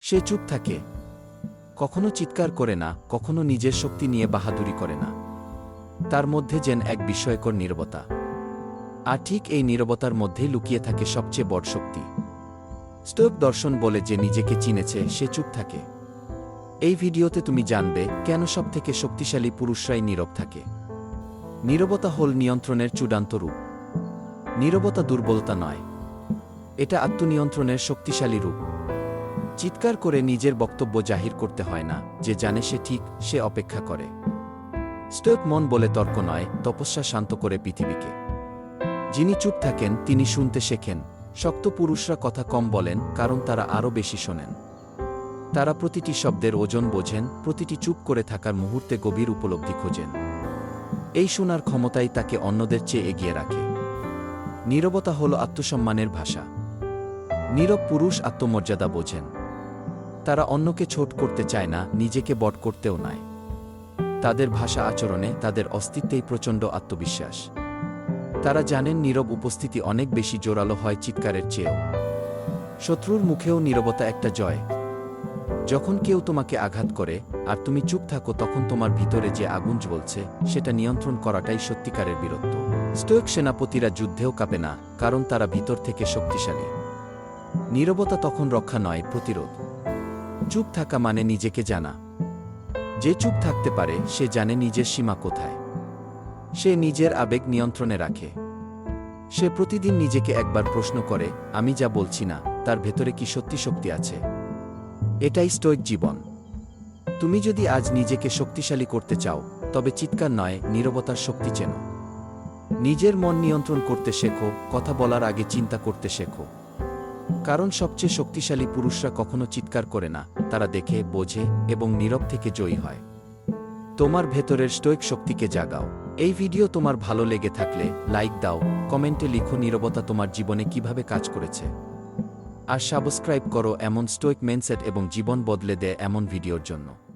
সে চুপ থাকে। কখনো চিৎকার করে না, কখনো নিজের শক্তি নিয়ে বাহাদুরি করে না। তার মধ্যে যেন এক বিস্ময়কর নীরবতা। আর ঠিক এই নীরবতার মধ্যেই লুকিয়ে থাকে সবচেয়ে বড় শক্তি। স্টোক দর্শন বলে যে নিজেকে চিনেছে, সে চুপ থাকে। এই ভিডিওতে তুমি জানবে কেন সবথেকে শক্তিশালী পুরুষরাই নীরব থাকে। নীরবতা হল নিয়ন্ত্রণের চূড়ান্ত রূপ। নীরবতা দুর্বলতা নয়। এটা আত্মনিয়ন্ত্রণের শক্তিশালী রূপ। চিৎকার করে নিজের বক্তব্য জাহির করতে হয় না, যে জানে সে ঠিক, সে অপেক্ষা করে। স্টোক মন বলে তর্ক নয়, তপস্যা শান্ত করে পৃথিবীকে। যিনি চুপ থাকেন, তিনি শুনতে শেখেন। শক্ত পুরুষরা কথা কম বলেন, কারণ তারা আরও বেশি শোনেন। তারা প্রতিটি শব্দের ওজন বোঝেন, প্রতিটি চুপ করে থাকার মুহূর্তে গভীর উপলব্ধি খোঁজেন। এই শোনার ক্ষমতাই তাকে অন্যদের চেয়ে এগিয়ে রাখে। নীরবতা হল আত্মসম্মানের ভাষা। নীরব পুরুষ আত্মমর্যাদা বোঝেন। তারা অন্যকে ছোট করতে চায় না, নিজেকে বট করতেও নয় তাদের ভাষা আচরণে তাদের অস্তিত্বেই প্রচণ্ড আত্মবিশ্বাস। তারা জানেন নীরব উপস্থিতি অনেক বেশি জোরালো হয় চিৎকারের চেয়েও। শত্রুর মুখেও নীরবতা একটা জয়। যখন কেউ তোমাকে আঘাত করে, আর তুমি চুপ থাকো, তখন তোমার ভিতরে যে আগুন জ্বলছে, সেটা নিয়ন্ত্রণ করাটাই সত্যিকারের বীরত্ব। স্টোয়ক সেনাপতিরা যুদ্ধেও কাঁপে না, কারণ তারা ভিতর থেকে শক্তিশালী। নীরবতা তখন রক্ষা নয়, প্রতিরোধ। চুপ থাকা মানে নিজেকে জানা। যে চুপ থাকতে পারে, সে জানে নিজের সীমা কোথায়। সে নিজের আবেগ নিয়ন্ত্রণে রাখে। সে প্রতিদিন নিজেকে একবার প্রশ্ন করে, আমি যা বলছি না, তার ভেতরে কি সত্যি শক্তি আছে? এটাই স্টোইক জীবন। তুমি যদি আজ নিজেকে শক্তিশালী করতে চাও, তবে চিৎকার নয়, নীরবতার শক্তি চেনো। নিজের মন নিয়ন্ত্রণ করতে শেখো, কথা বলার আগে চিন্তা করতে শেখো। কারণ সবচেয়ে শক্তিশালী পুরুষরা কখনো চিৎকার করে না, তারা দেখে, বোঝে এবং নীরব থেকে জয়ী হয়। তোমার ভেতরের স্টোইক শক্তিকে জাগাও। এই ভিডিও তোমার ভালো লেগে থাকলে লাইক দাও, কমেন্টে লিখো নীরবতা তোমার জীবনে কীভাবে কাজ করেছে। আর সাবস্ক্রাইব করো এমন স্টোইক মেনসেট এবং জীবন বদলে দেয় এমন ভিডিওর জন্য।